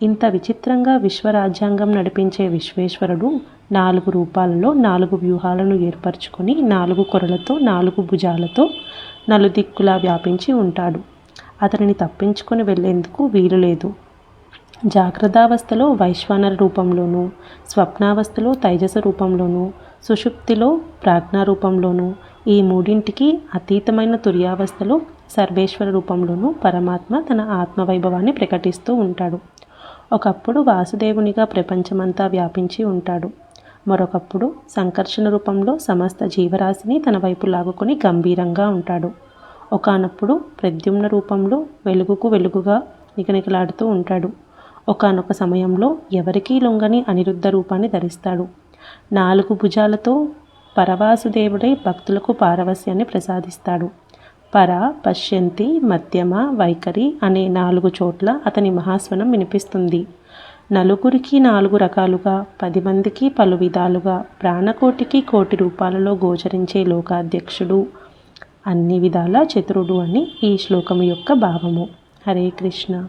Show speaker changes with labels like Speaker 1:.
Speaker 1: ఇంత విచిత్రంగా విశ్వరాజ్యాంగం నడిపించే విశ్వేశ్వరుడు నాలుగు రూపాలలో నాలుగు వ్యూహాలను ఏర్పరచుకొని నాలుగు కొరలతో నాలుగు భుజాలతో నలుదిక్కులా వ్యాపించి ఉంటాడు. అతనిని తప్పించుకొని వెళ్ళేందుకు వీలు లేదు. జాగ్రత్తావస్థలో వైశ్వానర రూపంలోనూ స్వప్నావస్థలో తైజస రూపంలోనూ సుషుప్తిలో ప్రాజ్ఞా రూపంలోనూ ఈ మూడింటికి అతీతమైన తుర్యావస్థలో సర్వేశ్వర రూపంలోనూ పరమాత్మ తన ఆత్మవైభవాన్ని ప్రకటిస్తూ ఉంటాడు. ఒకప్పుడు వాసుదేవునిగా ప్రపంచమంతా వ్యాపించి ఉంటాడు. మరొకప్పుడు సంకర్షణ రూపంలో సమస్త జీవరాశిని తన వైపు లాగుకొని గంభీరంగా ఉంటాడు. ఒకనప్పుడు ప్రద్యుమ్న రూపంలో వెలుగుకు వెలుగుగా నిగనిగలాడుతూ ఉంటాడు. ఒకనొక సమయంలో ఎవరికీ లొంగని అనిరుద్ధ రూపాన్ని ధరిస్తాడు. నాలుగు భుజాలతో పరవాసుదేవుడై భక్తులకు పారవస్యాన్ని ప్రసాదిస్తాడు. పర పశ్యంతి మధ్యమ వైఖరి అనే నాలుగు చోట్ల అతని మహాస్వనం వినిపిస్తుంది. నలుగురికి నాలుగు రకాలుగా పది మందికి పలు విధాలుగా ప్రాణకోటికి కోటి రూపాలలో గోచరించే లోకాధ్యక్షుడు. అన్ని విధాల చతురుడు అని ఈ శ్లోకము యొక్క భావము. హరే కృష్ణ.